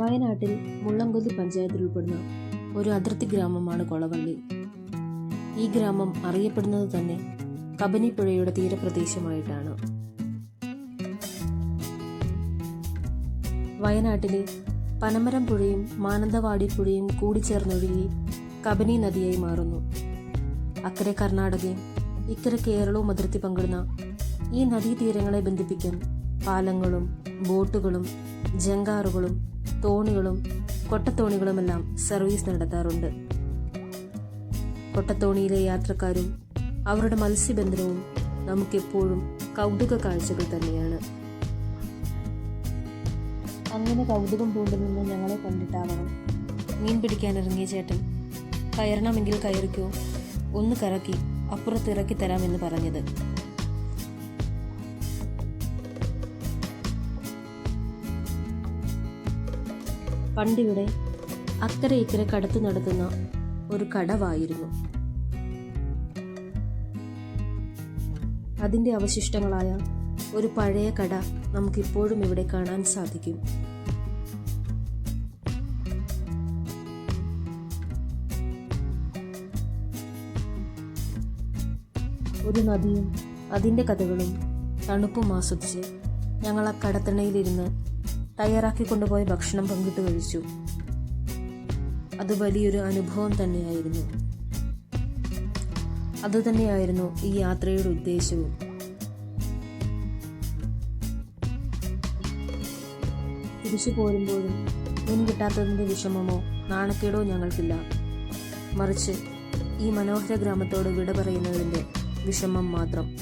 വയനാട്ടിൽ മുള്ളംകൊല്ലി പഞ്ചായത്തിൽ ഉൾപ്പെടുന്ന ഒരു അതിർത്തി ഗ്രാമമാണ് കൊളവള്ളി. ഈ ഗ്രാമം അറിയപ്പെടുന്നത് തന്നെ കബനിപ്പുഴയുടെ തീരപ്രദേശമായിട്ടാണ്. വയനാട്ടിലെ പനമരം പുഴയും മാനന്തവാടി പുഴയും കൂടിച്ചേർന്നൊഴുകി കബനി നദിയായി മാറുന്നു. അക്കരെ കർണാടകയും ഇക്കരെ കേരളവും അതിർത്തി പങ്കിടുന്ന ഈ നദീതീരങ്ങളെ ബന്ധിപ്പിക്കാൻ പാലങ്ങളും ബോട്ടുകളും ജങ്കാറുകളും തോണികളും കൊട്ടത്തോണികളുമെല്ലാം സർവീസ് നടത്താറുണ്ട്. കൊട്ടത്തോണിയിലെ യാത്രക്കാരും അവരുടെ മത്സ്യബന്ധനവും നമുക്കെപ്പോഴും കൗതുക കാഴ്ചകൾ തന്നെയാണ്. അങ്ങനെ കൗതുകം പൂണ്ടു നിന്ന് ഞങ്ങളെ കണ്ടിട്ടാവണം. മീൻ പിടിക്കാനിറങ്ങിയ ചേട്ടൻ കയറണമെങ്കിൽ കയറിക്കോ. ഒന്ന് കറക്കി അപ്പുറത്തിറക്കി തരാമെന്ന് പറഞ്ഞത്. പണ്ടിവിടെ അക്കരെ ഇക്കരെ കടത്തു നടത്തുന്ന ഒരു കടവായിരുന്നു. അതിന്റെ അവശിഷ്ടങ്ങളായ ഒരു പഴയ കട നമുക്കിപ്പോഴും ഇവിടെ കാണാൻ സാധിക്കും. ഒരു നദിയും അതിന്റെ കഥകളും തണുപ്പും ആസ്വദിച്ച് ഞങ്ങൾ ആ കടത്തണയിലിരുന്ന് തയ്യാറാക്കി കൊണ്ടുപോയ ഭക്ഷണം പങ്കിട്ട് കഴിച്ചു. അത് വലിയൊരു അനുഭവം തന്നെയായിരുന്നു. അതുതന്നെയായിരുന്നു ഈ യാത്രയുടെ ഉദ്ദേശവും. തിരിച്ചു പോരുമ്പോഴും മുൻ കിട്ടാത്തതിന്റെ വിഷമമോ നാണക്കേടോ ഞങ്ങൾക്കില്ല. മറിച്ച് ഈ മനോഹര ഗ്രാമത്തോട് വിട പറയുന്നതിന്റെ വിഷമം മാത്രം.